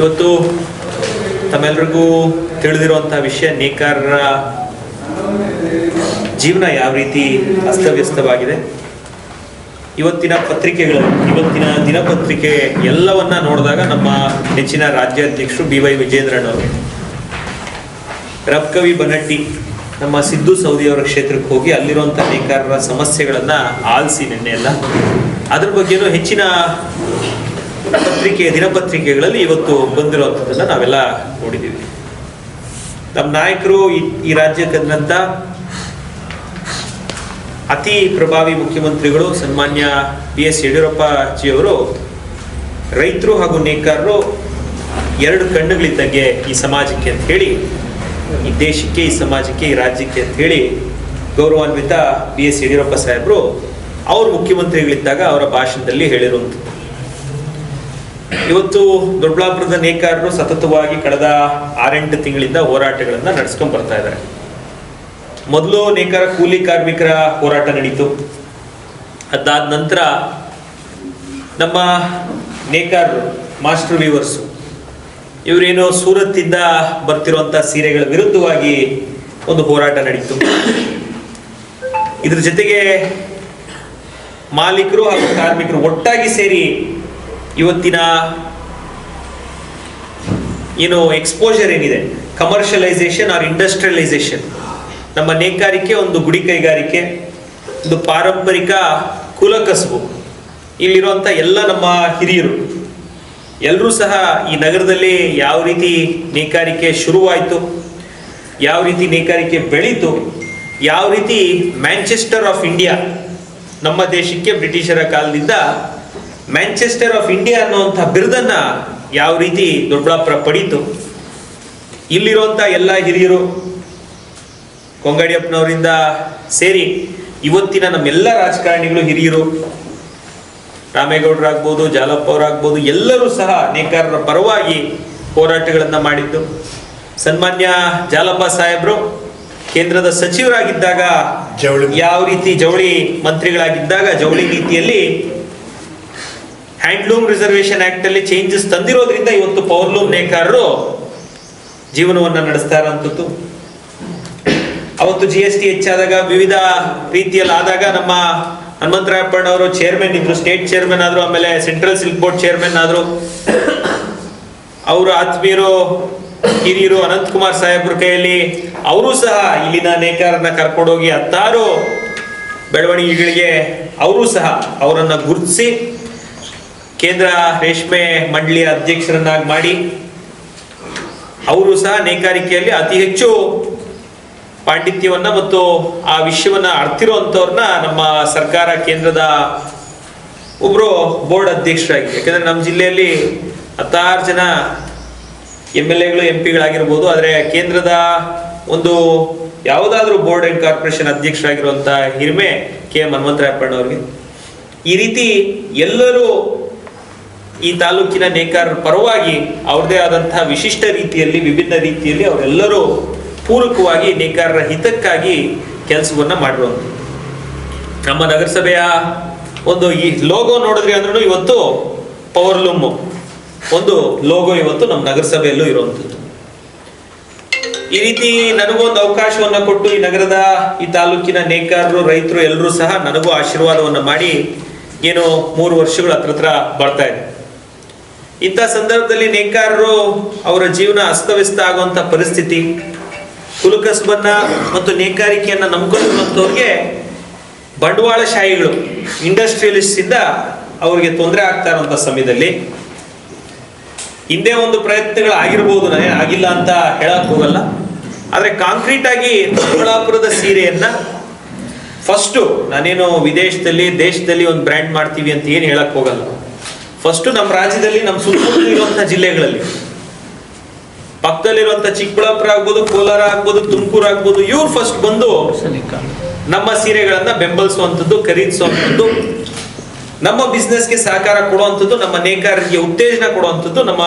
ಇವತ್ತು ತಮ್ಮೆಲ್ರಿಗೂ ತಿಳಿದಿರುವಂತಹ ವಿಷಯ ನೇಕಾರರ ಜೀವನ ಯಾವ ರೀತಿ ಅಸ್ತವ್ಯಸ್ತವಾಗಿದೆ. ಇವತ್ತಿನ ಪತ್ರಿಕೆಗಳು, ಇವತ್ತಿನ ದಿನಪತ್ರಿಕೆ ಎಲ್ಲವನ್ನ ನೋಡಿದಾಗ ನಮ್ಮ ನೆಚ್ಚಿನ ರಾಜ್ಯಾಧ್ಯಕ್ಷರು ಬಿ ವೈ ವಿಜೇಂದ್ರಣ್ಣವರು ರಬ್ಕವಿ ಬನಟ್ಟಿ ನಮ್ಮ ಸಿದ್ದು ಸೌದಿಯವರ ಕ್ಷೇತ್ರಕ್ಕೆ ಹೋಗಿ ಅಲ್ಲಿರುವಂಥ ನೇಕಾರರ ಸಮಸ್ಯೆಗಳನ್ನ ಆಲಿಸಿ ನಿನ್ನೆ ಎಲ್ಲ. ಅದ್ರ ಬಗ್ಗೆನೂ ಹೆಚ್ಚಿನ ಪತ್ರಿಕೆ ದಿನಪತ್ರಿಕೆಗಳಲ್ಲಿ ಇವತ್ತು ಬಂದಿರುವಂಥದ್ದನ್ನ ನಾವೆಲ್ಲ ನೋಡಿದ್ದೀವಿ. ನಮ್ಮ ನಾಯಕರು ಈ- ರಾಜ್ಯಕ್ಕಂದಂತ ಅತಿ ಪ್ರಭಾವಿ ಮುಖ್ಯಮಂತ್ರಿಗಳು ಸನ್ಮಾನ್ಯ ಬಿ ಎಸ್ ಯಡಿಯೂರಪ್ಪ ಜಿಯವರು, ರೈತರು ಹಾಗೂ ನೇಕಾರರು ಎರಡು ಕಣ್ಣುಗಳಿದ್ದಂಗೆ ಈ ಸಮಾಜಕ್ಕೆ ಅಂತ ಹೇಳಿ, ಈ ದೇಶಕ್ಕೆ, ಈ ಸಮಾಜಕ್ಕೆ, ಈ ರಾಜ್ಯಕ್ಕೆ ಅಂತ ಹೇಳಿ ಗೌರವಾನ್ವಿತ ಬಿ ಎಸ್ ಯಡಿಯೂರಪ್ಪ ಸಾಹೇಬರು ಅವರು ಮುಖ್ಯಮಂತ್ರಿಗಳಿದ್ದಾಗ ಅವರ ಭಾಷಣದಲ್ಲಿ ಹೇಳಿರುವಂಥದ್ದು. ಇವತ್ತು ದೊಡ್ಡಬಳ್ಳಾಪುರದ ನೇಕಾರರು ಸತತವಾಗಿ ಕಳೆದ ಆರೆಂಟು ತಿಂಗಳಿಂದ ಹೋರಾಟಗಳನ್ನ ನಡೆಸ್ಕೊಂಡ್ ಬರ್ತಾ ಇದ್ದಾರೆ ಮೊದಲು ನೇಕಾರ ಕೂಲಿ ಕಾರ್ಮಿಕರ ಹೋರಾಟ ನಡೀತು. ಅದಾದ ನಂತರ ನಮ್ಮ ನೇಕಾರರು, ಮಾಸ್ಟರ್ ವೀವರ್ಸು, ಇವರೇನು ಸೂರತ್ತಿಂದ ಬರ್ತಿರುವಂತ ಸೀರೆಗಳ ವಿರುದ್ಧವಾಗಿ ಒಂದು ಹೋರಾಟ ನಡೀತು. ಇದ್ರ ಜೊತೆಗೆ ಮಾಲೀಕರು ಹಾಗೂ ಕಾರ್ಮಿಕರು ಒಟ್ಟಾಗಿ ಸೇರಿ ಇವತ್ತಿನ ಏನು ಎಕ್ಸ್ಪೋಜರ್ ಏನಿದೆ? ಕಮರ್ಷಿಯಲೈಸೇಷನ್ ಆರ್ ಇಂಡಸ್ಟ್ರಿಯಲೈಸೇಷನ್ ನಮ್ಮ ನೇಕಾರಿಕೆ, ಒಂದು ಗುಡಿ ಕೈಗಾರಿಕೆ, ಒಂದು ಪಾರಂಪರಿಕ ಕುಲಕಸುಬು ಇಲ್ಲಿರುವಂಥ ಎಲ್ಲ ನಮ್ಮ ಹಿರಿಯರು ಎಲ್ಲರೂ ಸಹ ಈ ನಗರದಲ್ಲಿ ಯಾವ ರೀತಿ ನೇಕಾರಿಕೆ ಶುರುವಾಯಿತು, ಯಾವ ರೀತಿ ನೇಕಾರಿಕೆ ಬೆಳೀತು, ಯಾವ ರೀತಿ ಮ್ಯಾಂಚೆಸ್ಟರ್ ಆಫ್ ಇಂಡಿಯಾ ನಮ್ಮ ದೇಶಕ್ಕೆ ಬ್ರಿಟಿಷರ ಕಾಲದಿಂದ ಮ್ಯಾಂಚೆಸ್ಟರ್ ಆಫ್ ಇಂಡಿಯಾ ಅನ್ನುವಂಥ ಬಿರುದನ್ನ ಯಾವ ರೀತಿ ದೊಡ್ಡಬಳ್ಳಾಪುರ ಪಡೀತು? ಇಲ್ಲಿರುವಂಥ ಎಲ್ಲ ಹಿರಿಯರು ಕೊಂಗಡಿಯಪ್ಪನವರಿಂದ ಸೇರಿ ಇವತ್ತಿನ ನಮ್ಮೆಲ್ಲ ರಾಜಕಾರಣಿಗಳು ಹಿರಿಯರು ರಾಮೇಗೌಡರಾಗ್ಬೋದು ಜಾಲಪ್ಪ ಅವರಾಗ್ಬೋದು ಎಲ್ಲರೂ ಸಹ ನೇಕಾರರ ಪರವಾಗಿ ಹೋರಾಟಗಳನ್ನು ಮಾಡಿದ್ದು. ಸನ್ಮಾನ್ಯ ಜಾಲಪ್ಪ ಸಾಹೇಬರು ಕೇಂದ್ರದ ಸಚಿವರಾಗಿದ್ದಾಗ ಜವಳಿ ಯಾವ ರೀತಿ ಜವಳಿ ಮಂತ್ರಿಗಳಾಗಿದ್ದಾಗ ಜವಳಿ ನೀತಿಯಲ್ಲಿ ಹ್ಯಾಂಡ್ಲೂಮ್ ರಿಸರ್ವೇಶನ್ ಆಕ್ಟ್ ಅಲ್ಲಿ ಚೇಂಜಸ್ ತಂದಿರೋದ್ರಿಂದ ಇವತ್ತು ಪವರ್ಲೂಮ್ ನೇಕಾರರು ಜೀವನವನ್ನ ನಡೆಸ್ತಾ ಇರೋಂಥದ್ದು. ಅವತ್ತು ಜಿ ಎಸ್ ಟಿ ಹೆಚ್ಚಾದಾಗ ವಿವಿಧ ರೀತಿಯಲ್ಲಿ ಆದಾಗ ನಮ್ಮ ಹನುಮಂತರಾಯಪ್ಪಣ್ಣ ಅವರು ಚೇರ್ಮನ್ ಇದ್ರು ಸ್ಟೇಟ್ ಚೇರ್ಮನ್ ಆದ್ರು, ಆಮೇಲೆ ಸೆಂಟ್ರಲ್ ಸಿಲ್ಕ್ ಬೋರ್ಡ್ ಚೇರ್ಮನ್ ಆದ್ರು. ಅವರು ಆತ್ಮೀಯರು, ಹಿರಿಯರು ಅನಂತ್ ಕುಮಾರ್ ಸಾಹೇಬ್ರ ಕೈಯಲ್ಲಿ ಅವರು ಸಹ ಇಲ್ಲಿನ ನೇಕಾರನ್ನ ಕರ್ಕೊಂಡೋಗಿ ಹತ್ತಾರು ಬೆಳವಣಿಗೆಗಳಿಗೆ ಅವರು ಸಹ ಅವರನ್ನ ಗುರುತಿಸಿ ಕೇಂದ್ರ ರೇಷ್ಮೆ ಮಂಡಳಿಯ ಅಧ್ಯಕ್ಷರನ್ನಾಗಿ ಮಾಡಿ, ಅವರು ಸಹ ನೇಕಾರಿಕೆಯಲ್ಲಿ ಅತಿ ಹೆಚ್ಚು ಪಾಂಡಿತ್ಯವನ್ನ ಮತ್ತು ಆ ವಿಷಯವನ್ನ ಅರ್ತಿರುವಂತವ್ರನ್ನ ನಮ್ಮ ಸರ್ಕಾರ ಕೇಂದ್ರದ ಒಬ್ರು ಬೋರ್ಡ್ ಅಧ್ಯಕ್ಷರಾಗಿ, ಯಾಕಂದ್ರೆ ನಮ್ಮ ಜಿಲ್ಲೆಯಲ್ಲಿ ಹತ್ತಾರು ಜನ ಎಂ ಎಲ್ ಎಗಳು, ಎಂ ಪಿಗಳಾಗಿರ್ಬೋದು, ಆದರೆ ಕೇಂದ್ರದ ಒಂದು ಯಾವುದಾದ್ರೂ ಬೋರ್ಡ್ ಅಂಡ್ ಕಾರ್ಪೊರೇಷನ್ ಅಧ್ಯಕ್ಷರಾಗಿರುವಂಥ ಹಿರಿಮೆ ಕೆ ಎಂ ಹನುಮಂತರಾಯಪ್ಪಣ್ಣವ್ರಿಗೆ ಈ ರೀತಿ ಎಲ್ಲರೂ ಈ ತಾಲೂಕಿನ ನೇಕಾರರ ಪರವಾಗಿ ಅವ್ರದೇ ಆದಂತಹ ವಿಶಿಷ್ಟ ರೀತಿಯಲ್ಲಿ, ವಿಭಿನ್ನ ರೀತಿಯಲ್ಲಿ ಅವರೆಲ್ಲರೂ ಪೂರಕವಾಗಿ ನೇಕಾರರ ಹಿತಕ್ಕಾಗಿ ಕೆಲಸವನ್ನ ಮಾಡಿರುವಂಥದ್ದು. ನಮ್ಮ ನಗರಸಭೆಯ ಒಂದು ಈ ಲೋಗೋ ನೋಡಿದ್ರಿ ಅಂದ್ರೂ ಇವತ್ತು ಪವರ್ ಲೂಮ್. ಒಂದು ಲೋಗೋ ಇವತ್ತು ನಮ್ಮ ನಗರಸಭೆಯಲ್ಲೂ ಇರುವಂಥದ್ದು. ಈ ರೀತಿ ನನಗೂ ಒಂದು ಅವಕಾಶವನ್ನ ಕೊಟ್ಟು ಈ ನಗರದ, ಈ ತಾಲೂಕಿನ ನೇಕಾರರು, ರೈತರು ಎಲ್ಲರೂ ಸಹ ನನಗೂ ಆಶೀರ್ವಾದವನ್ನ ಮಾಡಿ, ಏನು ಮೂರು ವರ್ಷಗಳು ಹತ್ರ ಹತ್ರ ಬರ್ತಾ ಇದೆ ಇಂಥ ಸಂದರ್ಭದಲ್ಲಿ ನೇಕಾರರು ಅವರ ಜೀವನ ಅಸ್ತವ್ಯಸ್ತ ಆಗುವಂತ ಪರಿಸ್ಥಿತಿ, ಕುಲುಕಸ್ಬನ್ನ ಮತ್ತು ನೇಕಾರಿಕೆಯನ್ನ ನಂಬ್ಕೊಂಡಿರುವಂತವ್ರಿಗೆ ಬಂಡವಾಳಶಾಹಿಗಳು ಇಂಡಸ್ಟ್ರಿಯಲಿಸ್ಟ್ ಇಂದ ಅವರಿಗೆ ತೊಂದರೆ ಆಗ್ತಾ ಇರುವಂತ ಸಮಯದಲ್ಲಿ ಹಿಂದೆ ಒಂದು ಪ್ರಯತ್ನಗಳು ಆಗಿರ್ಬೋದು ನಾನೇ, ಆಗಿಲ್ಲ ಅಂತ ಹೇಳಕ್ ಹೋಗಲ್ಲ. ಆದ್ರೆ ಕಾಂಕ್ರೀಟ್ ಆಗಿ ದೊಡ್ಡಬಳ್ಳಾಪುರದ ಸೀರೆಯನ್ನ ಫಸ್ಟು ನಾನೇನು ವಿದೇಶದಲ್ಲಿ, ದೇಶದಲ್ಲಿ ಒಂದು ಬ್ರ್ಯಾಂಡ್ ಮಾಡ್ತೀವಿ ಅಂತ ಏನು ಹೇಳಕ್ ಹೋಗಲ್ಲ. ಫಸ್ಟ್ ನಮ್ಮ ರಾಜ್ಯದಲ್ಲಿ ನಮ್ಮ ಸುತ್ತಮುತ್ತ ಇರುವಂತಹ ಜಿಲ್ಲೆಗಳಲ್ಲಿ. ಪಕ್ಕದಲ್ಲಿರುವಂತ ಚಿಕ್ಕಬಳ್ಳಾಪುರ ಆಗ್ಬೋದು ಕೋಲಾರ ಆಗ್ಬೋದು ತುಮಕೂರು ಆಗ್ಬೋದು ಇವ್ರು ಫಸ್ಟ್ ಬಂದು ನಮ್ಮ ಸೀರೆಗಳನ್ನ ಬೆಂಬಲಿಸುವಂಥದ್ದು ಖರೀದಿಸುವಂಥದ್ದು ನಮ್ಮ ಬಿಸ್ನೆಸ್ಗೆ ಸಹಕಾರ ಕೊಡುವಂಥದ್ದು ನಮ್ಮ ನೇಕಾರರಿಗೆ ಉತ್ತೇಜನ ಕೊಡುವಂಥದ್ದು ನಮ್ಮ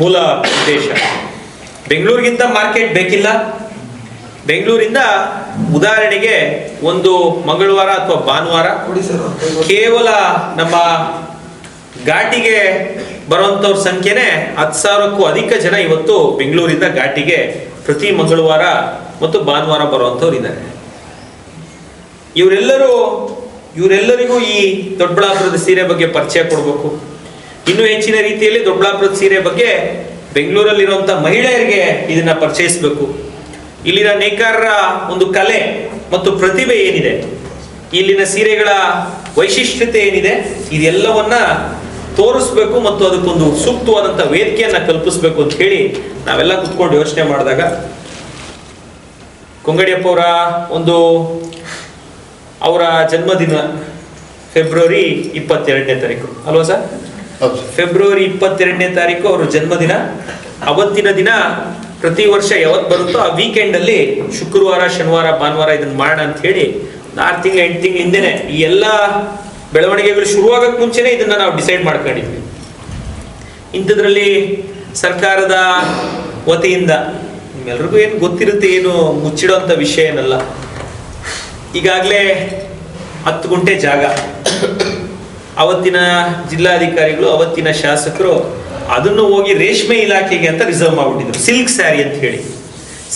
ಮೂಲ ಉದ್ದೇಶ. ಬೆಂಗಳೂರಿಗಿಂತ ಮಾರ್ಕೆಟ್ ಬೇಕಿಲ್ಲ. ಬೆಂಗಳೂರಿಂದ ಉದಾಹರಣೆಗೆ ಒಂದು ಮಂಗಳವಾರ ಅಥವಾ ಭಾನುವಾರ ಕೇವಲ ನಮ್ಮ ಘಾಟಿಗೆ ಬರುವಂತವ್ರ ಸಂಖ್ಯೆನೇ ಹತ್ತು ಸಾವಿರಕ್ಕೂ ಅಧಿಕ ಜನ ಇವತ್ತು ಬೆಂಗಳೂರಿಂದ ಘಾಟಿಗೆ ಪ್ರತಿ ಮಂಗಳವಾರ ಮತ್ತು ಭಾನುವಾರ ಬರುವಂತವ್ರು ಇದ್ದಾರೆ. ಇವರೆಲ್ಲರೂ, ಇವರೆಲ್ಲರಿಗೂ ಈ ದೊಡ್ಡಬಳ್ಳಾಪುರದ ಸೀರೆ ಬಗ್ಗೆ ಪರಿಚಯ ಕೊಡಬೇಕು. ಇನ್ನೂ ಹೆಚ್ಚಿನ ರೀತಿಯಲ್ಲಿ ದೊಡ್ಡಬಳ್ಳಾಪುರದ ಸೀರೆ ಬಗ್ಗೆ ಬೆಂಗಳೂರಲ್ಲಿರುವಂಥ ಮಹಿಳೆಯರಿಗೆ ಇದನ್ನ ಪರಿಚಯಿಸಬೇಕು. ಇಲ್ಲಿನ ನೇಕಾರರ ಒಂದು ಕಲೆ ಮತ್ತು ಪ್ರತಿಭೆ ಏನಿದೆ? ಇಲ್ಲಿನ ಸೀರೆಗಳ ವೈಶಿಷ್ಟ್ಯತೆ ಏನಿದೆ? ಇದೆಲ್ಲವನ್ನ ತೋರಿಸ್ಬೇಕು ಮತ್ತು ಅದಕ್ಕೊಂದು ಸೂಕ್ತವಾದಂಥ ವೇದಿಕೆಯನ್ನ ಕಲ್ಪಿಸ್ಬೇಕು ಅಂತ ಹೇಳಿ ನಾವೆಲ್ಲ ಕುತ್ಕೊಂಡು ಯೋಚನೆ ಮಾಡಿದಾಗ ಕೊಂಗಡಿಯಪ್ಪ ಅವರ ಒಂದು ಅವರ ಜನ್ಮದಿನ ಫೆಬ್ರವರಿ ಇಪ್ಪತ್ತೆರಡನೇ ತಾರೀಕು. ಅಲ್ವಾ ಸರ್? ಫೆಬ್ರವರಿ ಇಪ್ಪತ್ತೆರಡನೇ ತಾರೀಕು ಅವರ ಜನ್ಮದಿನ. ಅವತ್ತಿನ ದಿನ ಪ್ರತಿ ವರ್ಷ ಯಾವತ್ತು ಬರುತ್ತೋ ಆ ವೀಕೆಂಡ್ ಅಲ್ಲಿ ಶುಕ್ರವಾರ ಶನಿವಾರ ಭಾನುವಾರ ಇದನ್ನ ಮಾಡೋಣ ಅಂತ ಹೇಳಿ ಆರು ತಿಂಗಳು ಎಂಟು ತಿಂಗಳಿಂದನೇ ಈ ಎಲ್ಲ ಬೆಳವಣಿಗೆಗಳು ಶುರುವಾಗಕ್ಕೆ ಮುಂಚೆನೆ ಇದನ್ನ ನಾವು ಡಿಸೈಡ್ ಮಾಡ್ಕೊಂಡಿದ್ವಿ. ಇಂಥದ್ರಲ್ಲಿ ಸರ್ಕಾರದ ವತಿಯಿಂದ ನಿಮ್ಮೆಲ್ರಿಗೂ ಏನು ಗೊತ್ತಿರುತ್ತೆ, ಏನು ಮುಚ್ಚಿಡೋಂಥ ವಿಷಯ ಏನಲ್ಲ. ಈಗಾಗಲೇ ಹತ್ತು ಗುಂಟೆ ಜಾಗ. ಅವತ್ತಿನ ಜಿಲ್ಲಾಧಿಕಾರಿಗಳು, ಅವತ್ತಿನ ಶಾಸಕರು ಅದನ್ನು ಹೋಗಿ ರೇಷ್ಮೆ ಇಲಾಖೆಗೆ ಅಂತ ರಿಸರ್ವ್ ಮಾಡ್ಬಿಟ್ಟಿದ್ರು. ಸಿಲ್ಕ್ ಸ್ಯಾರಿ ಅಂತ ಹೇಳಿ.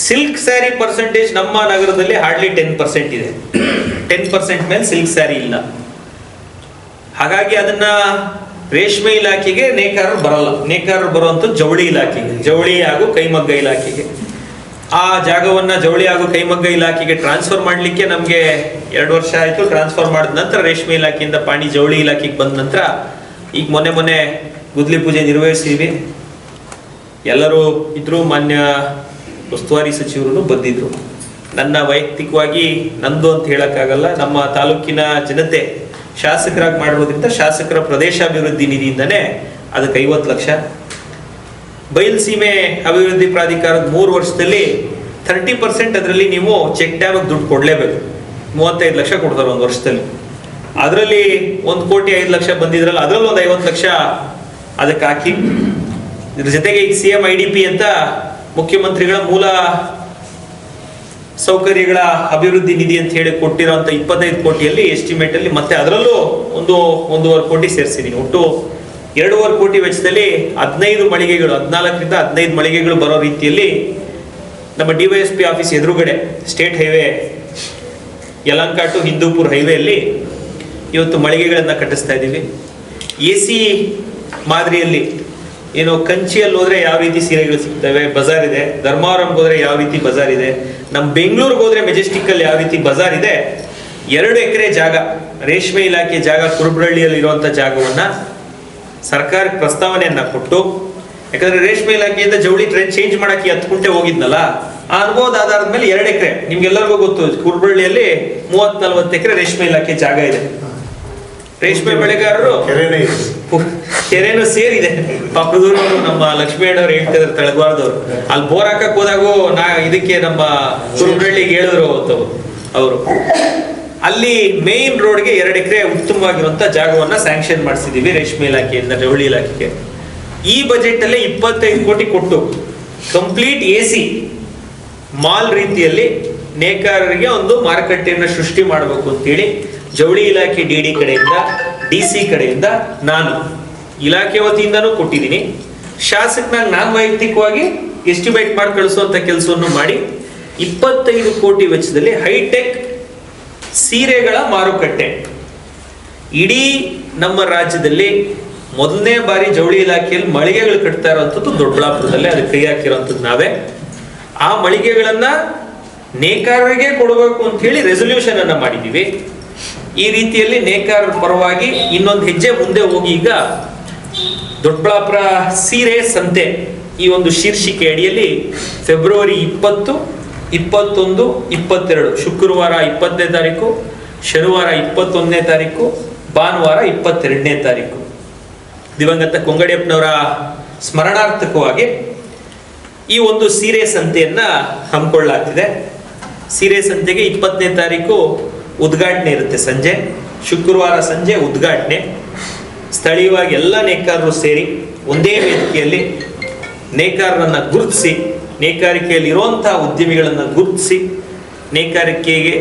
ಸಿಲ್ಕ್ ಸ್ಯಾರಿ ಪರ್ಸೆಂಟೇಜ್ ನಮ್ಮ ನಗರದಲ್ಲಿ ಹಾರ್ಡ್ಲಿ ಟೆನ್ ಪರ್ಸೆಂಟ್ ಇದೆ. ಟೆನ್ ಪರ್ಸೆಂಟ್ ಮೇಲೆ ಸಿಲ್ಕ್ ಸ್ಯಾರಿ ಇಲ್ಲ. ಹಾಗಾಗಿ ಅದನ್ನ ರೇಷ್ಮೆ ಇಲಾಖೆಗೆ ನೇಕಾರರು ಬರಲ್ಲ. ನೇಕಾರರು ಬರುವಂತ ಜವಳಿ ಇಲಾಖೆಗೆ, ಜವಳಿ ಹಾಗೂ ಕೈಮಗ್ಗ ಇಲಾಖೆಗೆ. ಆ ಜಾಗವನ್ನ ಜವಳಿ ಹಾಗೂ ಕೈಮಗ್ಗ ಇಲಾಖೆಗೆ ಟ್ರಾನ್ಸ್ಫರ್ ಮಾಡ್ಲಿಕ್ಕೆ ನಮಗೆ ಎರಡು ವರ್ಷ ಆಯ್ತು ಟ್ರಾನ್ಸ್ಫರ್ ಮಾಡಿದ ನಂತರ ರೇಷ್ಮೆ ಇಲಾಖೆಯಿಂದ ಪಾಣಿ ಜವಳಿ ಇಲಾಖೆಗೆ ಬಂದ ನಂತರ ಈಗ ಮೊನ್ನೆ ಮೊನ್ನೆ ಗುದ್ಲಿ ಪೂಜೆ ನಿರ್ವಹಿಸಿದ್ವಿ. ಎಲ್ಲರೂ ಇದ್ರು ಮಾನ್ಯ ಉಸ್ತುವಾರಿ ಸಚಿವರು ಬಂದಿದ್ರು. ನನ್ನ ವೈಯಕ್ತಿಕವಾಗಿ ನಂದು ಅಂತ ಹೇಳಕ್ಕಾಗಲ್ಲ, ನಮ್ಮ ತಾಲೂಕಿನ ಜನತೆ ಶಾಸಕರಾಗಿ ಮಾಡಿರೋದ್ರಿಂದ ಶಾಸಕರ ಪ್ರದೇಶಾಭಿವೃದ್ಧಿ ನಿಧಿಯಿಂದನೇ ಅದಕ್ಕೆ ಐವತ್ತು ಲಕ್ಷ. ಬಯಲುಸೀಮೆ ಅಭಿವೃದ್ಧಿ ಪ್ರಾಧಿಕಾರದ ಮೂರು ವರ್ಷದಲ್ಲಿ ಥರ್ಟಿ ಪರ್ಸೆಂಟ್ ಅದರಲ್ಲಿ ನೀವು ಚೆಕ್ ಡ್ಯಾಮ್ಗೆ ದುಡ್ಡು ಕೊಡಲೇಬೇಕು. ಮೂವತ್ತೈದು ಲಕ್ಷ ಕೊಡ್ತಾರೆ ಒಂದು ವರ್ಷದಲ್ಲಿ. ಅದರಲ್ಲಿ ಒಂದು ಕೋಟಿ ಐದು ಲಕ್ಷ ಬಂದಿದ್ರಲ್ಲ, ಅದರಲ್ಲಿ ಒಂದು ಐವತ್ತು ಲಕ್ಷ ಅದಕ್ಕೆ ಹಾಕಿ. ಇದ್ರ ಜೊತೆಗೆ ಈಗ C M I D P ಅಂತ ಮುಖ್ಯಮಂತ್ರಿಗಳ ಮೂಲ ಸೌಕರ್ಯಗಳ ಅಭಿವೃದ್ಧಿ ನಿಧಿ ಅಂತ ಹೇಳಿ ಕೊಟ್ಟಿರೋಂಥ ಇಪ್ಪತ್ತೈದು ಕೋಟಿಯಲ್ಲಿ ಎಸ್ಟಿಮೇಟ್ ಅಲ್ಲಿ ಮತ್ತೆ ಅದರಲ್ಲೂ ಒಂದು ಒಂದೂವರೆ ಕೋಟಿ ಸೇರಿಸಿದೀನಿ. ಒಟ್ಟು ಎರಡೂವರೆ ಕೋಟಿ ವೆಚ್ಚದಲ್ಲಿ ಹದಿನೈದು ಮಳಿಗೆಗಳು, ಹದಿನಾಲ್ಕರಿಂದ ಹದಿನೈದು ಮಳಿಗೆಗಳು ಬರೋ ರೀತಿಯಲ್ಲಿ ನಮ್ಮ ಡಿವೈಎಸ್ಪಿ ಆಫೀಸ್ ಎದುರುಗಡೆ state highway, Yelahanka to Hindupur ಹೈವೇಯಲ್ಲಿ ಇವತ್ತು ಮಳಿಗೆಗಳನ್ನು ಕಟ್ಟಿಸ್ತಾ ಇದ್ದೀವಿ. ಎ ಸಿ ಮಾದರಿಯಲ್ಲಿ ಏನು ಕಂಚಿಯಲ್ಲಿ ಹೋದ್ರೆ ಯಾವ ರೀತಿ ಸೀರೆಗಳು ಸಿಗ್ತವೆ? ಬಜಾರ್ ಇದೆ. ಧರ್ಮಾವರಂಗೆ ಹೋದ್ರೆ ಯಾವ ರೀತಿ ಬಜಾರ್ ಇದೆ? ನಮ್ಮ ಬೆಂಗಳೂರಿಗೆ ಹೋದ್ರೆ ಮೆಜೆಸ್ಟಿಕ್ ಅಲ್ಲಿ ಯಾವ ರೀತಿ ಬಜಾರ್ ಇದೆ? ಎರಡು ಎಕರೆ ಜಾಗ, ರೇಷ್ಮೆ ಇಲಾಖೆ ಜಾಗ ಕುರುಬಳ್ಳಿಯಲ್ಲಿ ಇರುವಂತ ಜಾಗವನ್ನ ಸರ್ಕಾರ ಪ್ರಸ್ತಾವನೆಯನ್ನ ಕೊಟ್ಟು, ಯಾಕಂದ್ರೆ ರೇಷ್ಮೆ ಇಲಾಖೆಯಿಂದ ಜವಳಿ ಟ್ರೆಂಡ್ ಚೇಂಜ್ ಮಾಡಕ್ಕೆ ಹತ್ತು ಗುಂಟೆ ಹೋಗಿದ್ನಲ್ಲ, ಆ ಅನುಭವದ ಆಧಾರದ ಮೇಲೆ ಎರಡು ಎಕರೆ, ನಿಮ್ಗೆಲ್ಲರಿಗೂ ಗೊತ್ತು ಕುರುಬಳ್ಳಿಯಲ್ಲಿ ಮೂವತ್ ನಲ್ವತ್ತು ಎಕರೆ ರೇಷ್ಮೆ ಇಲಾಖೆ ಜಾಗ ಇದೆ. ರೇಷ್ಮೆ ಬೆಳೆಗಾರರು ಕೆರೆನೇ ಸೇರಿದೆ. ಪಕ್ಕದೂರವರು ನಮ್ಮ ಲಕ್ಷ್ಮೀ ಅಣ್ಣವ್ರು ಹೇಳ್ತಿದ್ರು ತಳಗವಾರದವ್ರು. ಅಲ್ಲಿ ಬೋರ್ ಹಾಕಕ್ ಹೋದಾಗೂ ನಾ ಇದಕ್ಕೆ ನಮ್ಮ ಕುರುಬಳ್ಳಿಗೆ ಹೇಳಿದ್ರು ಅವತ್ತು ಅವರು. ಅಲ್ಲಿ ಮೇನ್ ರೋಡ್ಗೆ ಎರಡು ಎಕರೆ ಉತ್ತಮವಾಗಿರುವಂತ ಜಾಗವನ್ನ ಸ್ಯಾಂಕ್ಷನ್ ಮಾಡಿಸಿದೀವಿ ರೇಷ್ಮೆ ಇಲಾಖೆಯಿಂದ, ಜವಳಿ ಇಲಾಖೆಗೆ. ಈ ಬಜೆಟ್ ಅಲ್ಲೇ ಇಪ್ಪತ್ತೈದು ಕೋಟಿ ಕೊಟ್ಟು ಕಂಪ್ಲೀಟ್ ಎ ಸಿ ಮಾಲ್ ರೀತಿಯಲ್ಲಿ ನೇಕಾರರಿಗೆ ಒಂದು ಮಾರುಕಟ್ಟೆಯನ್ನು ಸೃಷ್ಟಿ ಮಾಡಬೇಕು ಅಂತೇಳಿ ಜವಳಿ ಇಲಾಖೆ ಡಿ ಡಿ ಕಡೆಯಿಂದ, ಡಿ ಸಿ ಕಡೆಯಿಂದ ನಾನು ಇಲಾಖೆ ವತಿಯಿಂದನೂ ಕೊಟ್ಟಿದ್ದೀನಿ. ಶಾಸಕನ ನಾನು ವೈಯಕ್ತಿಕವಾಗಿ ಎಸ್ಟಿಮೇಟ್ ಮಾಡಿ ಕಳಿಸುವಂತ ಕೆಲಸವನ್ನು ಮಾಡಿ ಇಪ್ಪತ್ತೈದು ಕೋಟಿ ವೆಚ್ಚದಲ್ಲಿ ಹೈಟೆಕ್ ಸೀರೆಗಳ ಮಾರುಕಟ್ಟೆ. ಇಡೀ ನಮ್ಮ ರಾಜ್ಯದಲ್ಲಿ ಮೊದಲನೇ ಬಾರಿ ಜವಳಿ ಇಲಾಖೆಯಲ್ಲಿ ಮಳಿಗೆಗಳು ಕಟ್ತಾ ಇರುವಂಥದ್ದು ದೊಡ್ಡಬಳ್ಳಾಪುರದಲ್ಲಿ ಅದಕ್ಕೆ ಕೈ ಹಾಕಿರುವಂಥದ್ದು ನಾವೇ. ಆ ಮಳಿಗೆಗಳನ್ನ ನೇಕಾರರಿಗೆ ಕೊಡಬೇಕು ಅಂತ ಹೇಳಿ ರೆಸೊಲ್ಯೂಷನ್ ಅನ್ನ ಮಾಡಿದೀವಿ ಈ ರೀತಿಯಲ್ಲಿ ನೇಕಾರ ಪರವಾಗಿ ಇನ್ನೊಂದು ಹೆಜ್ಜೆ ಮುಂದೆ ಹೋಗಿ ಈಗ ದೊಡ್ಡಬಳ್ಳಾಪುರ ಸೀರೆ ಸಂತೆ ಈ ಒಂದು ಶೀರ್ಷಿಕೆ ಅಡಿಯಲ್ಲಿ ಫೆಬ್ರವರಿ ಇಪ್ಪತ್ತು, ಇಪ್ಪತ್ತೊಂದು, ಇಪ್ಪತ್ತೆರಡು, ಶುಕ್ರವಾರ ಇಪ್ಪತ್ತನೇ ತಾರೀಕು, ಶನಿವಾರ ಇಪ್ಪತ್ತೊಂದನೇ ತಾರೀಕು, ಭಾನುವಾರ ಇಪ್ಪತ್ತೆರಡನೇ ತಾರೀಕು. ದಿವಂಗತ ಕೊಂಗಡಿಯಪ್ಪನವರ ಸ್ಮರಣಾರ್ಥಕವಾಗಿ ಈ ಒಂದು ಸೀರೆ ಸಂತೆಯನ್ನು ಹಮ್ಮಿಕೊಳ್ಳಲಾಗ್ತಿದೆ. ಸೀರೆ ಸಂತೆಗೆ ಇಪ್ಪತ್ತನೇ ತಾರೀಕು ಉದ್ಘಾಟನೆ ಇರುತ್ತೆ ಸಂಜೆ. ಶುಕ್ರವಾರ ಸಂಜೆ ಉದ್ಘಾಟನೆ. ಸ್ಥಳೀಯವಾಗಿ ಎಲ್ಲ ನೇಕಾರರು ಸೇರಿ ಒಂದೇ ವೇದಿಕೆಯಲ್ಲಿ ನೇಕಾರರನ್ನ ಗುರುತಿಸಿ, ನೇಕಾರಿಕೆಯಲ್ಲಿ ಇರುವಂತಹ ಉದ್ಯಮಿಗಳನ್ನ ಗುರುತಿಸಿ, ನೇಕಾರಿಕೆಗೆ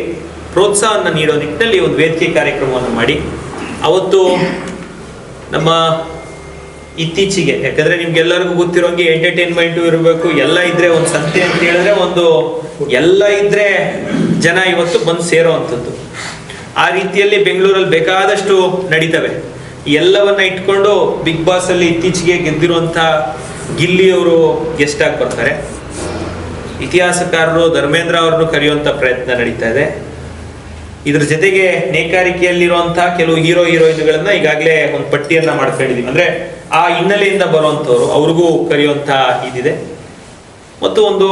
ಪ್ರೋತ್ಸಾಹವನ್ನು ನೀಡೋ ನಿಟ್ಟಿನಲ್ಲಿ ಒಂದು ವೇದಿಕೆ ಕಾರ್ಯಕ್ರಮವನ್ನು ಮಾಡಿ. ಅವತ್ತು ನಮ್ಮ ಇತ್ತೀಚೆಗೆ, ಯಾಕಂದ್ರೆ ನಿಮ್ಗೆಲ್ಲರಿಗೂ ಗೊತ್ತಿರೋಂಗೆ ಎಂಟರ್ಟೈನ್ಮೆಂಟ್ ಇರಬೇಕು, ಎಲ್ಲ ಇದ್ರೆ ಒಂದು ಸಂತೆ ಅಂತ ಹೇಳಿದ್ರೆ ಒಂದು, ಎಲ್ಲ ಇದ್ರೆ ಜನ ಇವತ್ತು ಬಂದು ಸೇರೋ ಅಂಥದ್ದು ಆ ರೀತಿಯಲ್ಲಿ ಬೆಂಗಳೂರಲ್ಲಿ ಬೇಕಾದಷ್ಟು ನಡೀತವೆ. ಎಲ್ಲವನ್ನ ಇಟ್ಕೊಂಡು ಬಿಗ್ ಬಾಸ್ ಅಲ್ಲಿ ಇತ್ತೀಚೆಗೆ ಗೆದ್ದಿರುವಂತ ಗಿಲ್ಲಿ ಅವರು ಗೆಸ್ಟ್ ಆಗಿ ಬರ್ತಾರೆ ಇತಿಹಾಸಕಾರರು ಧರ್ಮೇಂದ್ರ ಅವರನ್ನು ಕರೆಯುವಂತ ಪ್ರಯತ್ನ ನಡೀತಾ ಇದೆ. ಇದ್ರ ಜೊತೆಗೆ ನೇಕಾರಿಕೆಯಲ್ಲಿರುವಂತಹ ಕೆಲವು ಹೀರೋ ಹೀರೋಯಿನ್ಗಳನ್ನ ಈಗಾಗಲೇ ಒಂದು ಪಟ್ಟಿಯನ್ನ ಮಾಡ್ಕೊಂಡಿದೀವಿ ಅಂದ್ರೆ ಆ ಹಿನ್ನೆಲೆಯಿಂದ ಬರುವಂತವ್ರು ಅವ್ರಿಗೂ ಕರೆಯುವಂತ ಇದಿದೆ. ಮತ್ತು ಒಂದು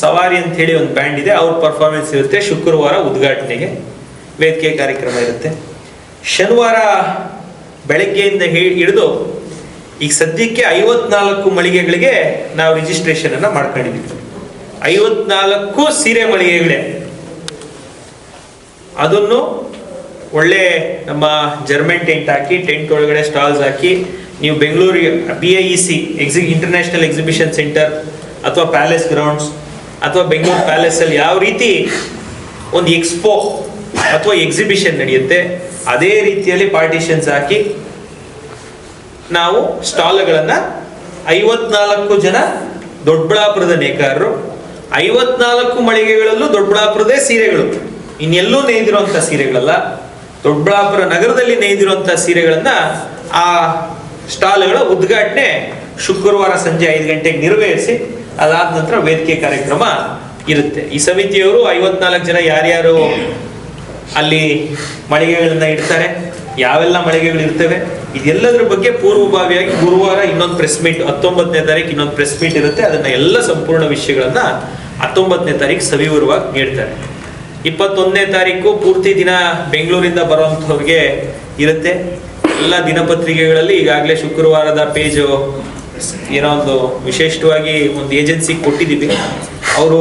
ಸವಾರಿ ಅಂತ ಹೇಳಿ ಒಂದು ಬ್ಯಾಂಡ್ ಇದೆ, ಅವ್ರ ಪರ್ಫಾರ್ಮೆನ್ಸ್ ಇರುತ್ತೆ. ಶುಕ್ರವಾರ ಉದ್ಘಾಟನೆಗೆ ವೇದಿಕೆ ಕಾರ್ಯಕ್ರಮ ಇರುತ್ತೆ. ಶನಿವಾರ ಬೆಳಗ್ಗೆಯಿಂದ ಹಿಡಿದು ಈಗ ಸದ್ಯಕ್ಕೆ ಐವತ್ನಾಲ್ಕು ಮಳಿಗೆಗಳಿಗೆ ನಾವು ರಿಜಿಸ್ಟ್ರೇಷನ್ ಅನ್ನ ಮಾಡ್ಕೊಂಡಿದ್ದೀವಿ. ಐವತ್ನಾಲ್ಕು ಸೀರೆ ಮಳಿಗೆಗಳೇ. ಅದನ್ನು ಒಳ್ಳೆ ನಮ್ಮ ಜರ್ಮನ್ ಟೆಂಟ್ ಹಾಕಿ ಟೆಂಟ್ ಒಳಗಡೆ ಸ್ಟಾಲ್ಸ್ ಹಾಕಿ, ನೀವು ಬೆಂಗಳೂರಿಗೆ B I E C ಎಕ್ಸಿ international exhibition centre ಅಥವಾ ಪ್ಯಾಲೇಸ್ ಗ್ರೌಂಡ್ಸ್ ಅಥವಾ ಬೆಂಗಳೂರು ಪ್ಯಾಲೇಸ್ ಅಲ್ಲಿ ಯಾವ ರೀತಿ ಒಂದು ಎಕ್ಸ್ಪೋ ಅಥವಾ ಎಕ್ಸಿಬಿಷನ್ ನಡೆಯುತ್ತೆ, ಅದೇ ರೀತಿಯಲ್ಲಿ ಪಾರ್ಟಿಷನ್ಸ್ ಹಾಕಿ ನಾವು ಸ್ಟಾಲ್ಗಳನ್ನ ಐವತ್ನಾಲ್ಕು ಜನ ದೊಡ್ಡಬಳ್ಳಾಪುರದ ನೇಕಾರರು, ಐವತ್ನಾಲ್ಕು ಮಳಿಗೆಗಳಲ್ಲೂ ದೊಡ್ಡಬಳ್ಳಾಪುರದೇ ಸೀರೆಗಳು. ಇನ್ನೆಲ್ಲೂ ನೇಯ್ದಿರುವಂತ ಸೀರೆಗಳಲ್ಲ, ದೊಡ್ಡಬಳ್ಳಾಪುರ ನಗರದಲ್ಲಿ ನೇಯ್ದಿರುವಂತ ಸೀರೆಗಳನ್ನ ಆ ಸ್ಟಾಲ್ಗಳ ಉದ್ಘಾಟನೆ ಶುಕ್ರವಾರ ಸಂಜೆ ಐದು ಗಂಟೆಗೆ ನೆರವೇರಿಸಿ ಅದಾದ ನಂತರ ವೇದಿಕೆ ಕಾರ್ಯಕ್ರಮ ಇರುತ್ತೆ. ಈ ಸಮಿತಿಯವರು ಐವತ್ನಾಲ್ಕು ಜನ ಯಾರ್ಯಾರು ಅಲ್ಲಿ ಮಳಿಗೆಗಳನ್ನ ಇಡ್ತಾರೆ, ಯಾವೆಲ್ಲ ಮಳಿಗೆಗಳು ಇರ್ತವೆ, ಇದೆಲ್ಲದ್ರ ಬಗ್ಗೆ ಪೂರ್ವಭಾವಿಯಾಗಿ ಗುರುವಾರ ಇನ್ನೊಂದು ಪ್ರೆಸ್ ಮೀಟ್ ಹತ್ತೊಂಬತ್ತನೇ ತಾರೀಕು ಇನ್ನೊಂದು ಪ್ರೆಸ್ ಮೀಟ್ ಇರುತ್ತೆ. ಅದನ್ನ ಎಲ್ಲ ಸಂಪೂರ್ಣ ವಿಷಯಗಳನ್ನ ಹತ್ತೊಂಬತ್ತನೇ ತಾರೀಕು ಸವಿವರವಾಗಿ ನೀಡ್ತಾರೆ. ಇಪ್ಪತ್ತೊಂದನೇ ತಾರೀಕು ಪೂರ್ತಿ ದಿನ ಬೆಂಗಳೂರಿಂದ ಬರುವಂಥವ್ರಿಗೆ ಇರುತ್ತೆ. ಎಲ್ಲ ದಿನಪತ್ರಿಕೆಗಳಲ್ಲಿ ಈಗಾಗಲೇ ಶುಕ್ರವಾರದ ಪೇಜು ಏನೋ ಒಂದು ವಿಶೇಷವಾಗಿ ಒಂದು ಏಜೆನ್ಸಿ ಕೊಟ್ಟಿದ್ದೀವಿ. ಅವರು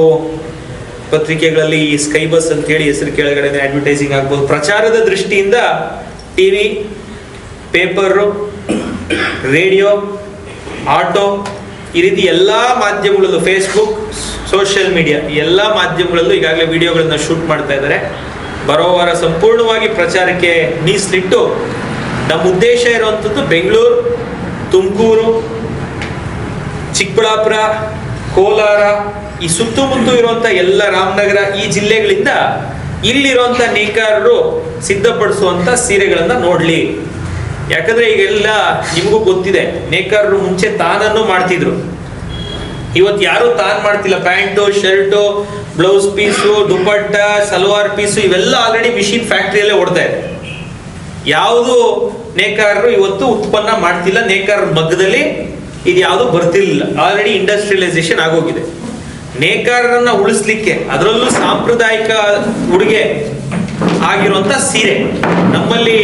ಪತ್ರಿಕೆಗಳಲ್ಲಿ ಈ ಸ್ಕೈ ಬಸ್ ಅಂತ ಹೇಳಿ ಹೆಸರು ಕೆಳಗಡೆ ಅಡ್ವರ್ಟೈಸಿಂಗ್ ಆಗ್ಬೋದು. ಪ್ರಚಾರದ ದೃಷ್ಟಿಯಿಂದ ಟಿವಿ ಪೇಪರು ರೇಡಿಯೋ ಆಟೋ ಈ ರೀತಿ ಎಲ್ಲ ಮಾಧ್ಯಮಗಳಲ್ಲೂ ಫೇಸ್ಬುಕ್ ಸೋಷಿಯಲ್ ಮೀಡಿಯಾ ಎಲ್ಲ ಮಾಧ್ಯಮಗಳಲ್ಲೂ ಈಗಾಗಲೇ ವಿಡಿಯೋಗಳನ್ನು ಶೂಟ್ ಮಾಡ್ತಾ ಇದ್ದಾರೆ. ಬರೋ ವಾರ ಸಂಪೂರ್ಣವಾಗಿ ಪ್ರಚಾರಕ್ಕೆ ಮೀಸಲಿಟ್ಟು ನಮ್ಮ ಉದ್ದೇಶ ಇರುವಂಥದ್ದು ಬೆಂಗಳೂರು, ತುಮಕೂರು ಚಿಕ್ಕಬಳ್ಳಾಪುರ, ಕೋಲಾರ, ಈ ಸುತ್ತಮುತ್ತ ಇರುವಂತ ಎಲ್ಲ ರಾಮನಗರ ಈ ಜಿಲ್ಲೆಗಳಿಂದ ಇಲ್ಲಿರುವಂತ ನೇಕಾರರು ಸಿದ್ಧಪಡಿಸುವಂತ ಸೀರೆಗಳನ್ನ ನೋಡ್ಲಿ. ಯಾಕಂದ್ರೆ ಈಗೆಲ್ಲ ನಿಮಗೂ ಗೊತ್ತಿದೆ, ನೇಕಾರರು ಮುಂಚೆ ತಾನನ್ನು ಮಾಡ್ತಿದ್ರು. ಇವತ್ತು ಯಾರು ತಾನ್ ಮಾಡ್ತಿಲ್ಲ. Pant, shirt, blouse piece, dupatta, salwar piece ಇವೆಲ್ಲ ಆಲ್ರೆಡಿ ಮಿಷಿನ್ ಫ್ಯಾಕ್ಟ್ರಿಯಲ್ಲೇ ಓಡ್ತಾ ಇದೆ. ಯಾವುದು ನೇಕಾರರು ಇವತ್ತು ಉತ್ಪನ್ನ ಮಾಡ್ತಿಲ್ಲ. ನೇಕಾರರ ಮಗ್ಗದಲ್ಲಿ ಇದು ಯಾವುದು ಬರ್ತಿರ್ಲಿಲ್ಲ ಆಲ್ರೆಡಿ ಇಂಡಸ್ಟ್ರಿಯಲೈಸೇಷನ್ ಆಗೋಗಿದೆ. ನೇಕಾರರನ್ನ ಉಳಿಸ್ಲಿಕ್ಕೆ, ಅದರಲ್ಲೂ ಸಾಂಪ್ರದಾಯಿಕ ಉಡುಗೆ ಆಗಿರುವಂತ ಸೀರೆ. ನಮ್ಮಲ್ಲಿ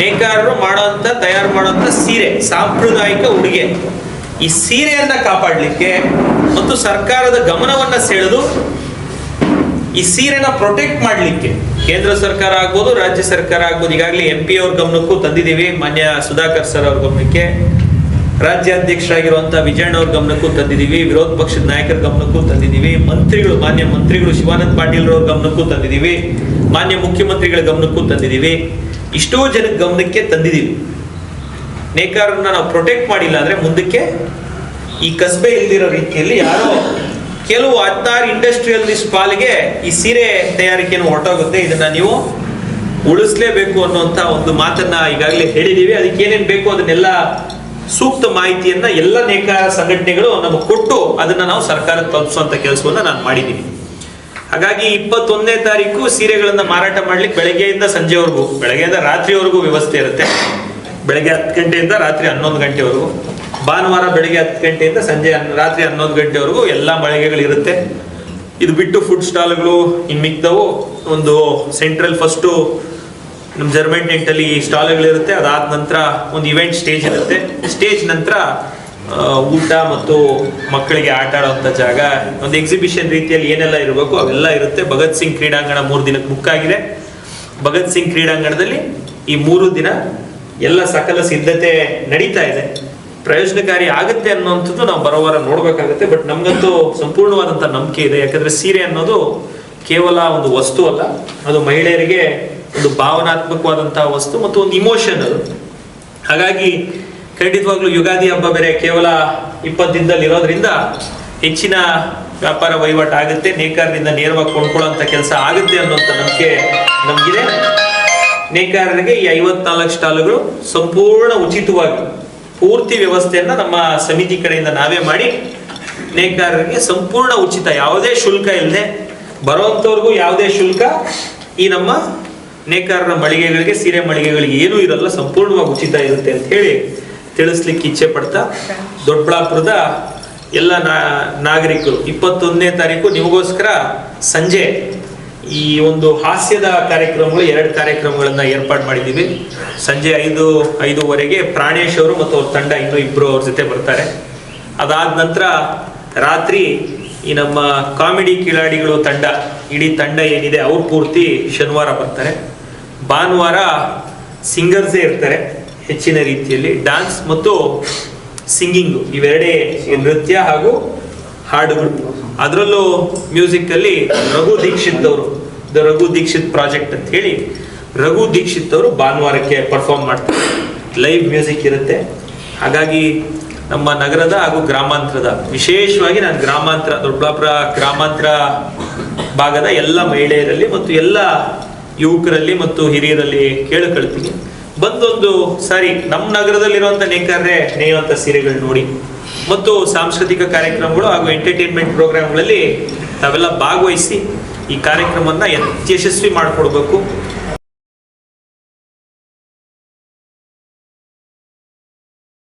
ನೇಕಾರರು ಮಾಡೋಂಥ ತಯಾರು ಮಾಡುವಂತ ಸೀರೆ, ಸಾಂಪ್ರದಾಯಿಕ ಉಡುಗೆ. ಈ ಸೀರೆಯನ್ನ ಕಾಪಾಡಲಿಕ್ಕೆ ಮತ್ತು ಸರ್ಕಾರದ ಗಮನವನ್ನ ಸೆಳೆದು ಈ ಸೀರೆನ ಪ್ರೊಟೆಕ್ಟ್ ಮಾಡಲಿಕ್ಕೆ ಕೇಂದ್ರ ಸರ್ಕಾರ ಆಗ್ಬೋದು, ರಾಜ್ಯ ಸರ್ಕಾರ ಆಗ್ಬೋದು, ಈಗಾಗಲೇ ಎಂ ಪಿ ಅವ್ರ ಗಮನಕ್ಕೂ ತಂದಿದ್ದೀವಿ. ಮಾನ್ಯ ಸುಧಾಕರ್ ಸರ್ ಅವ್ರ ಗಮನಕ್ಕೆ. ರಾಜ್ಯಾಧ್ಯಕ್ಷರಾಗಿರುವಂತಹ ವಿಜಯಣ್ಣ ಅವ್ರ ಗಮನಕ್ಕೂ ತಂದಿದ್ದೀವಿ, ವಿರೋಧ ಪಕ್ಷದ ನಾಯಕರ ಗಮನಕ್ಕೂ ತಂದಿದ್ದೀವಿ, ಮಂತ್ರಿಗಳು, ಮಾನ್ಯ ಮಂತ್ರಿಗಳು ಶಿವಾನಂದ ಪಾಟೀಲ್ ಅವ್ರ ಗಮನಕ್ಕೂ ತಂದಿದ್ದೀವಿ, ಮಾನ್ಯ ಮುಖ್ಯಮಂತ್ರಿಗಳ ಗಮನಕ್ಕೂ ತಂದಿದ್ದೀವಿ, ಇಷ್ಟೋ ಜನ ಗಮನಕ್ಕೆ ತಂದಿದ್ದೀವಿ. ನೇಕಾರನ್ನ ನಾವು ಪ್ರೊಟೆಕ್ಟ್ ಮಾಡಿಲ್ಲ ಅಂದ್ರೆ ಮುಂದಕ್ಕೆ ಈ ಕಸಬೆ ಇಲ್ದಿರೋ ರೀತಿಯಲ್ಲಿ ಯಾರೋ ಕೆಲವು ಹತ್ತಾರು ಇಂಡಸ್ಟ್ರಿಯಲಿಸ್ಟ್ ಪಾಲಿಗೆ ಈ ಸೀರೆ ತಯಾರಿಕೆಯನ್ನು ಹೊರಟೋಗುತ್ತೆ. ಇದನ್ನ ನೀವು ಉಳಿಸ್ಲೇಬೇಕು ಅನ್ನುವಂತ ಒಂದು ಮಾತನ್ನ ಈಗಾಗಲೇ ಹೇಳಿದೀವಿ ಅದಕ್ಕೆ ಏನೇನ್ ಬೇಕು ಅದನ್ನೆಲ್ಲ ಸೂಕ್ತ ಮಾಹಿತಿಯನ್ನ ಎಲ್ಲ ನೇಕಾರ ಸಂಘಟನೆಗಳು ನಮಗೆ ಕೊಟ್ಟು ಅದನ್ನ ನಾವು ಸರ್ಕಾರಕ್ಕೆ ತಲುಪಿಸುವಂತ ಕೆಲಸವನ್ನ ನಾನು ಮಾಡಿದ್ದೀನಿ. ಹಾಗಾಗಿ ಇಪ್ಪತ್ತೊಂದನೇ ತಾರೀಕು ಸೀರೆಗಳನ್ನ ಮಾರಾಟ ಮಾಡ್ಲಿಕ್ಕೆ ಬೆಳಗ್ಗೆಯಿಂದ ಸಂಜೆವರೆಗೂ, ಬೆಳಗ್ಗೆಯಿಂದ ರಾತ್ರಿವರೆಗೂ ವ್ಯವಸ್ಥೆ ಇರುತ್ತೆ. ಬೆಳಗ್ಗೆ ಹತ್ತು ಗಂಟೆಯಿಂದ ರಾತ್ರಿ ಹನ್ನೊಂದು ಗಂಟೆವರೆಗೂ, ಭಾನುವಾರ ಬೆಳಗ್ಗೆ ಹತ್ತು ಗಂಟೆಯಿಂದ ಸಂಜೆ ರಾತ್ರಿ ಹನ್ನೊಂದು ಗಂಟೆವರೆಗೂ ಎಲ್ಲ ಮಳಿಗೆಗಳಿರುತ್ತೆ ಇದು ಬಿಟ್ಟು ಫುಡ್ ಸ್ಟಾಲ್ಗಳು ಇನ್ನು ಮಿಕ್ದವು ಒಂದು ಸೆಂಟ್ರಲ್ ಫಸ್ಟು ನಮ್ಮ ಜರ್ಮನ್ ಟೆಂಟಲ್ಲಿ ಸ್ಟಾಲ್ಗಳಿರುತ್ತೆ ಅದಾದ ನಂತರ ಒಂದು ಇವೆಂಟ್ ಸ್ಟೇಜ್ ಇರುತ್ತೆ. ಸ್ಟೇಜ್ ನಂತರ ಊಟ ಮತ್ತು ಮಕ್ಕಳಿಗೆ ಆಟ ಆಡುವಂಥ ಜಾಗ. ಒಂದು ಎಕ್ಸಿಬಿಷನ್ ರೀತಿಯಲ್ಲಿ ಏನೆಲ್ಲ ಇರಬೇಕು, ಅವೆಲ್ಲ ಇರುತ್ತೆ. ಭಗತ್ ಸಿಂಗ್ ಕ್ರೀಡಾಂಗಣ ಮೂರು ದಿನಕ್ಕೆ ಬುಕ್ ಆಗಿದೆ ಭಗತ್ ಸಿಂಗ್ ಕ್ರೀಡಾಂಗಣದಲ್ಲಿ ಈ ಮೂರು ದಿನ ಎಲ್ಲ ಸಕಲ ಸಿದ್ಧತೆ ನಡೀತಾ ಇದೆ. ಪ್ರಯೋಜನಕಾರಿ ಆಗುತ್ತೆ ಅನ್ನುವಂಥದ್ದು ನಾವು ಬರೋವಾರ ನೋಡಬೇಕಾಗುತ್ತೆ. ಬಟ್ ನಮ್ಗಂತೂ ಸಂಪೂರ್ಣವಾದಂಥ ನಂಬಿಕೆ ಇದೆ. ಯಾಕಂದ್ರೆ ಸೀರೆ ಅನ್ನೋದು ಕೇವಲ ಒಂದು ವಸ್ತು ಅಲ್ಲ. ಅದು ಮಹಿಳೆಯರಿಗೆ ಒಂದು ಭಾವನಾತ್ಮಕವಾದಂತಹ ವಸ್ತು ಮತ್ತು ಒಂದು ಇಮೋಷನ್ ಅದು. ಹಾಗಾಗಿ ಖಂಡಿತವಾಗ್ಲೂ ಯುಗಾದಿ ಹಬ್ಬ ಬೇರೆ ಕೇವಲ ಇಪ್ಪತ್ತು ದಿನದಲ್ಲಿ ಇರೋದ್ರಿಂದ ಹೆಚ್ಚಿನ ವ್ಯಾಪಾರ ವಹಿವಾಟು ಆಗುತ್ತೆ, ನೇಕಾರರಿಂದ ನೇರವಾಗಿ ಕೊಂಡ್ಕೊಳ್ಳೋಂಥ ಕೆಲಸ ಆಗುತ್ತೆ ಅನ್ನೋಂಥ ನಂಬಿಕೆ ನಮಗಿದೆ. ನೇಕಾರರಿಗೆ ಈ ಐವತ್ನಾಲ್ಕು ಸ್ಟಾಲುಗಳು ಸಂಪೂರ್ಣ ಉಚಿತವಾಗಿ ಪೂರ್ತಿ ವ್ಯವಸ್ಥೆಯನ್ನ ನಮ್ಮ ಸಮಿತಿ ಕಡೆಯಿಂದ ನಾವೇ ಮಾಡಿ ನೇಕಾರರಿಗೆ ಸಂಪೂರ್ಣ ಉಚಿತ, ಯಾವುದೇ ಶುಲ್ಕ ಇಲ್ಲದೆ ಬರುವಂಥವ್ರಿಗೂ ಯಾವುದೇ ಶುಲ್ಕ ಈ ನಮ್ಮ ನೇಕಾರರ ಮಳಿಗೆಗಳಿಗೆ, ಸೀರೆ ಮಳಿಗೆಗಳಿಗೆ ಏನೂ ಇರಲ್ಲ, ಸಂಪೂರ್ಣವಾಗಿ ಉಚಿತ ಇರುತ್ತೆ ಅಂತ ಹೇಳಿ ತಿಳಿಸ್ಲಿಕ್ಕೆ ಇಚ್ಛೆ ಪಡ್ತಾ ದೊಡ್ಡಬಳ್ಳಾಪುರದ ಎಲ್ಲ ನಾಗರಿಕರು, ಇಪ್ಪತ್ತೊಂದನೇ ತಾರೀಕು ನಿಮಗೋಸ್ಕರ ಸಂಜೆ ಈ ಒಂದು ಹಾಸ್ಯದ ಕಾರ್ಯಕ್ರಮಗಳು, ಎರಡು ಕಾರ್ಯಕ್ರಮಗಳನ್ನ ಏರ್ಪಾಡು ಮಾಡಿದ್ದೀವಿ. ಸಂಜೆ ಐದು, ಐದೂವರೆಗೆ ಪ್ರಾಣೇಶ್ ಅವರು ಮತ್ತು ಅವ್ರ ತಂಡ ಇನ್ನೂ ಇಬ್ಬರು ಅವ್ರ ಜೊತೆ ಬರ್ತಾರೆ. ಅದಾದ ನಂತರ ರಾತ್ರಿ ಈ ನಮ್ಮ ಕಾಮಿಡಿ ಕಿಲಾಡಿಗಳು ತಂಡ, ಇಡೀ ತಂಡ ಏನಿದೆ, ಅವ್ರು ಪೂರ್ತಿ ಶನಿವಾರ ಬರ್ತಾರೆ. ಭಾನುವಾರ ಸಿಂಗರ್ಸೇ ಇರ್ತಾರೆ ಹೆಚ್ಚಿನ ರೀತಿಯಲ್ಲಿ, ಡಾನ್ಸ್ ಮತ್ತು ಸಿಂಗಿಂಗು, ಇವೆರಡೇ ನೃತ್ಯ ಹಾಗೂ ಹಾಡುಗಳು. ಅದರಲ್ಲೂ ಮ್ಯೂಸಿಕ್ ಅಲ್ಲಿ ರಘು ದೀಕ್ಷಿತ್ ಅವರು, ದ ರಘು ದೀಕ್ಷಿತ್ ಪ್ರಾಜೆಕ್ಟ್ ಅಂತ ಹೇಳಿ, ರಘು ದೀಕ್ಷಿತ್ ಅವರು ಭಾನುವಾರಕ್ಕೆ ಪರ್ಫಾರ್ಮ್ ಮಾಡ್ತಾರೆ. ಲೈವ್ ಮ್ಯೂಸಿಕ್ ಇರುತ್ತೆ. ಹಾಗಾಗಿ ನಮ್ಮ ನಗರದ ಹಾಗೂ ಗ್ರಾಮಾಂತರದ, ವಿಶೇಷವಾಗಿ ನಾನು ಗ್ರಾಮಾಂತರ, ದೊಡ್ಡಬಳ್ಳಾಪುರ ಗ್ರಾಮಾಂತರ ಭಾಗದ ಎಲ್ಲ ಮಹಿಳೆಯರಲ್ಲಿ ಮತ್ತು ಎಲ್ಲ ಯುವಕರಲ್ಲಿ ಮತ್ತು ಹಿರಿಯರಲ್ಲಿ ಕೇಳಿಕೊಳ್ತೀನಿ ಬಂದೊಂದು ಸಾರಿ ನಮ್ಮ ನಗರದಲ್ಲಿರುವಂತ ನೇಕಾರರೇ ನೇಯುವಂತ ಸೀರೆಗಳು ನೋಡಿ. ಮತ್ತು ಸಾಂಸ್ಕೃತಿಕ ಕಾರ್ಯಕ್ರಮಗಳು ಹಾಗೂ ಎಂಟರ್ಟೈನ್ಮೆಂಟ್ ಪ್ರೋಗ್ರಾಮ್ಗಳಲ್ಲಿ ತಾವೆಲ್ಲ ಭಾಗವಹಿಸಿ ಈ ಕಾರ್ಯಕ್ರಮವನ್ನು ಯಶಸ್ವಿ ಮಾಡಿಕೊಡ್ಬೇಕು.